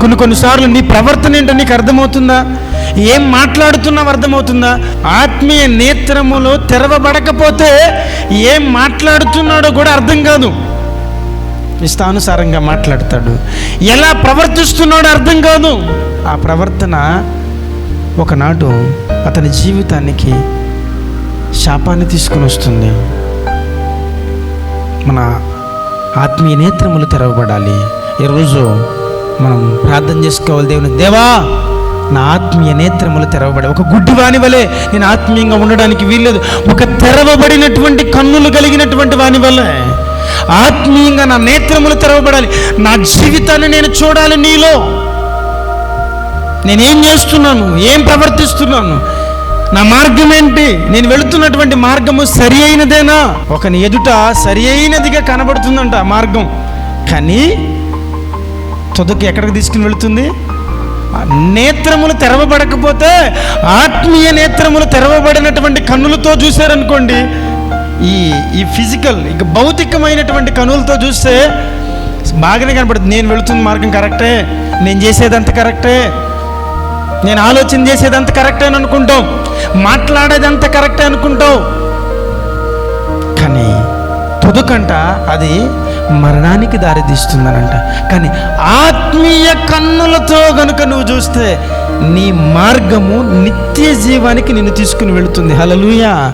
కొన్ని కొన్నిసార్లు నీ ప్రవర్తన ఏంటో నీకు అర్థమవుతుందా? ఏం మాట్లాడుతున్నావు అర్థమవుతుందా? ఆత్మీయ నేత్రములో తెరవబడకపోతే ఏం మాట్లాడుతున్నాడో కూడా అర్థం కాదు. ఇష్టానుసారంగా మాట్లాడతాడు. ఎలా ప్రవర్తిస్తున్నాడో అర్థం కాదు. ఆ ప్రవర్తన ఒకనాడు అతని జీవితానికి శాపాన్ని తీసుకుని వస్తుంది. మన ఆత్మీయ నేత్రములు తెరవబడాలి. ఈరోజు మనం ప్రార్థన చేసుకోవాలి దేవుని దేవా నా ఆత్మీయ నేత్రములు తెరవబడి ఒక గుడ్డివాని వలె నేను ఆత్మీయంగా ఉండడానికి వీల్లేదు. ఒక తెరవబడినటువంటి కన్నులు కలిగినటువంటి వాని వలె ఆత్మీయంగా నా నేత్రములు తెరవబడాలి. నా జీవితాన్ని నేను చూడాలి నీలో. నేనేం చేస్తున్నాను? ఏం ప్రవర్తిస్తున్నాను? నా మార్గం ఏంటి? నేను వెళుతున్నటువంటి మార్గము సరి అయినదేనా? ఒకని ఎదుట సరి అయినదిగా కనబడుతుందంట మార్గం. కానీ తుదకు ఎక్కడికి తీసుకుని వెళుతుంది? నేత్రములు తెరవబడకపోతే ఆత్మీయ నేత్రములు తెరవబడినటువంటి కన్నులతో చూశారనుకోండి ఈ ఈ ఫిజికల్ ఇక భౌతికమైనటువంటి కన్నులతో చూస్తే బాగానే కనపడుతుంది. నేను వెళుతున్న మార్గం కరెక్టే నేను చేసేదంత కరెక్టే నేను ఆలోచన చేసేదంత కరెక్టే అని అనుకుంటాం. మాట్లాడేదంత కరెక్టే అనుకుంటాం. కానీ తుదుకంట అది మరణానికి దారితీస్తుందనంట. కానీ ఆత్మీయ కన్నులతో గనుక నువ్వు చూస్తే నీ మార్గము నిత్య జీవానికి నిన్ను తీసుకుని వెళుతుంది. హలలుయా